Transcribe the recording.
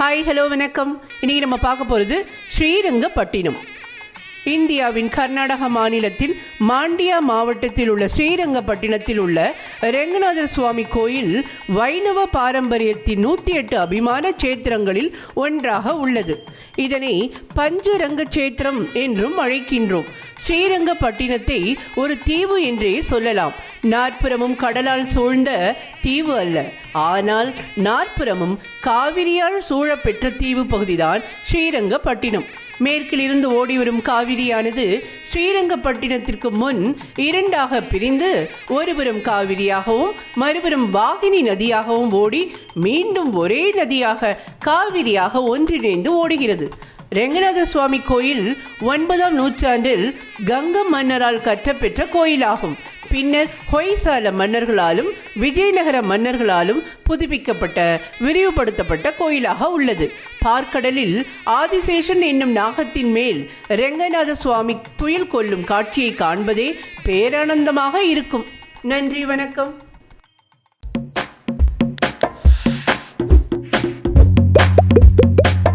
Hi hello வணக்கம். இன்றைக்கி நம்ம பார்க்க போகிறது ஸ்ரீரங்கப்பட்டினம். இந்தியாவின் கர்நாடக மாநிலத்தின் மாண்டியா மாவட்டத்தில் உள்ள ஸ்ரீரங்கப்பட்டினத்தில் உள்ள ரெங்கநாதர் சுவாமி கோயில் வைணவ பாரம்பரியத்தின் நூற்றி எட்டு அபிமான சேத்திரங்களில் ஒன்றாக உள்ளது. இதனை பஞ்சரங்க சேத்திரம் என்றும் அழைக்கின்றோம். ஸ்ரீரங்கப்பட்டினத்தை ஒரு தீவு என்றே சொல்லலாம். நாற்புறமும் கடலால் சூழ்ந்த தீவு அல்ல. ஆனால் நாற்புறமும் காவிரியால் சூழப்பெற்ற தீவு பகுதிதான் ஸ்ரீரங்கப்பட்டினம். மேற்கிலிருந்து ஓடிவரும் காவிரியானது ஸ்ரீரங்கப்பட்டினத்திற்கு முன் இரண்டாக பிரிந்து ஒருபுறம் காவிரியாகவும் மறுபுறம் வாகினி நதியாகவும் ஓடி மீண்டும் ஒரே நதியாக காவிரியாக ஒன்றிணைந்து ஓடுகிறது. ரெங்கநாத சுவாமி கோயில் ஒன்பதாம் நூற்றாண்டில் கங்கம் மன்னரால் கற்றப்பெற்ற கோயிலாகும். பின்னர் ஹொய்சால மன்னர்களாலும் விஜயநகர மன்னர்களாலும் புதுப்பிக்கப்பட்ட விரிவுபடுத்தப்பட்ட கோயிலாக உள்ளது. பார்க்கடலில் ஆதிசேஷன் என்னும் நாகத்தின் மேல் ரெங்கநாத சுவாமி துயில் கொள்ளும் காட்சியை காண்பதே பேரானந்தமாக இருக்கும். நன்றி வணக்கம்.